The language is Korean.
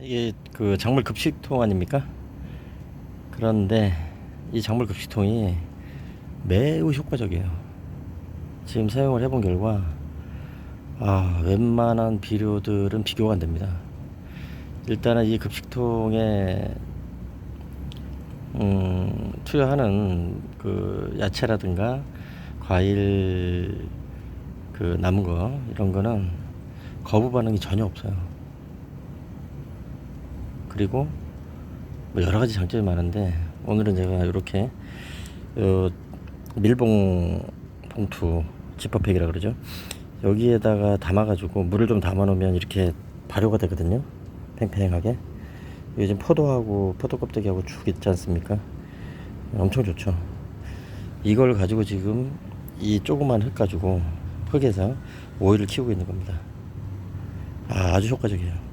이게 그 작물 급식통 아닙니까? 그런데 이 작물 급식통이 매우 효과적이에요. 지금 사용을 해본 결과 아 웬만한 비료들은 비교가 안 됩니다. 일단은 이 급식통에 음, 투여하는 그 야채라든가 과일 그 남은 거 이런 거는 거부 반응이 전혀 없어요. 그리고 뭐 여러 가지 장점이 많은데 오늘은 제가 이렇게 어, 밀봉 봉투 지퍼백이라 그러죠. 여기에다가 담아가지고 물을 좀 담아놓으면 이렇게 발효가 되거든요. 팽팽하게. 요즘 포도하고 포도 껍데기하고 죽 있지 않습니까? 엄청 좋죠. 이걸 가지고 지금 이 조그만 흙 가지고 흙에서 오이를 키우고 있는 겁니다. 아, 아주 효과적이에요.